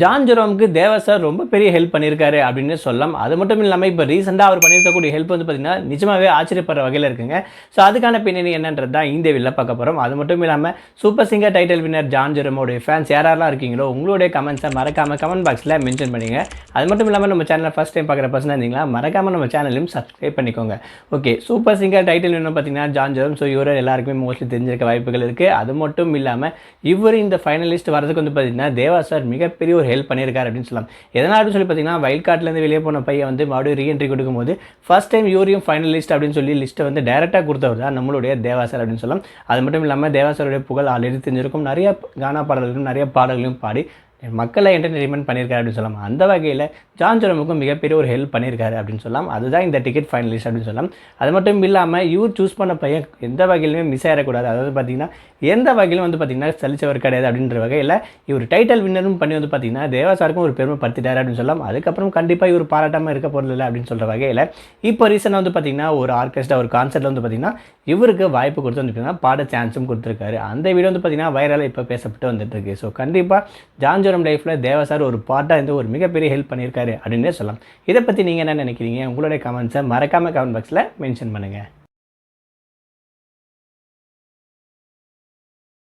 John ஜெரோமுக்கு தேவா sir ரொம்ப பெரிய help பண்ணியிருக்காரு அப்படின்னு சொல்லலாம். அது மட்டும் இல்லாமல் இப்போ ரீசெண்டாக அவர் பண்ணியிருக்கக்கூடிய ஹெல்ப் வந்து பார்த்தீங்கன்னா நிஜமாவே ஆச்சரியப்படுற வகையில் இருக்குங்க. ஸோ அதுக்கான பின்னணி என்னன்றது தான் இந்த பார்க்க போகிறோம் அது மட்டும் இல்லாமல் super singer title winner John ஜெரோமோடைய fans யாரெல்லாம் இருக்கீங்களோ உங்களுடைய கமெண்ட்ஸை மறக்காமல் கமெண்ட் பாக்ஸில் மென்ஷன் பண்ணுங்கள் அது மட்டும் இல்லாமல் நம்ம சேனலில் ஃபஸ்ட் டைம் பார்க்குற பர்சனாக இருந்தீங்களா மறக்காமல் நம்ம சேனலையும் சப்ஸ்கிரைப் பண்ணிக்கோங்க. Okay super singer title winner பார்த்தீங்கன்னா ஜான் ஜெரோம் ஸோ இவரை எல்லாருக்குமே மோஸ்ட்லி தெரிஞ்சிருக்க வாய்ப்புகள் இருக்குது அது மட்டும் இல்லாமல் இவர் இந்த ஃபைனலிஸ்ட் வரதுக்கு வந்து பார்த்தீங்கன்னா தேவா சார் மிகப்பெரிய ஒரு ஹெல்ப் பண்ணியிருக்காரு அப்படின்னு சொல்லலாம். எதனால் அப்படின்னு சொல்லி பார்த்தீங்கன்னா வைல்ட் கார்ட்லேருந்து வெளியே போன பையன் வந்து மறுபடியும் ரீஎன்ட்ரி கொடுக்கும்போது ஃபர்ஸ்ட் டைம் யூரியும் ஃபைனலிஸ்ட் அப்படின்னு சொல்லி லிஸ்ட்டை வந்து டேரெக்டாக கொடுத்தவர் தான் நம்மளுடைய தேவாசர் அப்படின்னு சொல்லலாம். அது மட்டும் இல்லாமல் தேவாசருடைய புகழ் ஆல்ரெடி தெரிஞ்சிருக்கும். நிறைய கானா பாடல்களும் நிறைய பாடல்களையும் பாடி மக்களை என்டர்டெயின்மெண்ட் பண்ணியிருக்காரு அப்படின்னு சொல்லலாம். அந்த வகையில் ஜான் ஜெரமுக்கும் மிகப்பெரிய ஒரு ஹெல்ப் பண்ணியிருக்காரு அப்படின்னு சொல்லலாம். அதுதான் இந்த டிக்கெட் ஃபைனலிஸ்ட் அப்படின்னு சொல்லலாம். அது மட்டும் இல்லாமல் இவர் சூஸ் பண்ண பையன் எந்த வகையிலுமே மிஸ் ஆகிடக்கூடாது அதாவது பார்த்தீங்கன்னா எந்த வகையிலும் வந்து பார்த்தீங்கன்னா சலிச்சவர் கிடையாது அப்படின்ற வகையில் இவர் டைட்டில் வின்னரும் பண்ணி வந்து பார்த்தீங்கன்னா தேவாசாருக்கும் ஒரு பெருமை படுத்திட்டாரு அப்படின்னு சொல்லலாம். அதுக்கப்புறம் கண்டிப்பாக இவர் பாராட்டாமல் இருக்க போகிறதில்ல இல்லை அப்படின்னு சொல்கிற வகையில் இப்போ ரீசெண்டாக வந்து பார்த்தீங்கன்னா ஒரு ஆர்கெஸ்ட்ரா ஒரு கான்சர்ட்டில் வந்து பார்த்தீங்கன்னா இவருக்கு வாய்ப்பு கொடுத்து வந்து பார்த்திங்கன்னா பாட சான்ஸும் கொடுத்துருக்காரு. அந்த வீடியோ வந்து பார்த்தீங்கன்னா வைரலாக இப்போ பேசப்பட்டு வந்துட்டுருக்கு ஸோ கண்டிப்பாக ஜான் ஜான்ஜோரம் லைஃப்பில் தேவா சார் ஒரு பாட்டாக இருந்து ஒரு மிகப்பெரிய ஹெல்ப் பண்ணியிருக்காரு அப்படின்னே சொல்லலாம். இதை பற்றி நீங்கள் என்ன நினைக்கிறீங்க? உங்களுடைய கமெண்ட்ஸை மறக்காமல் கமெண்ட் பாக்ஸில் மென்ஷன் பண்ணுங்கள்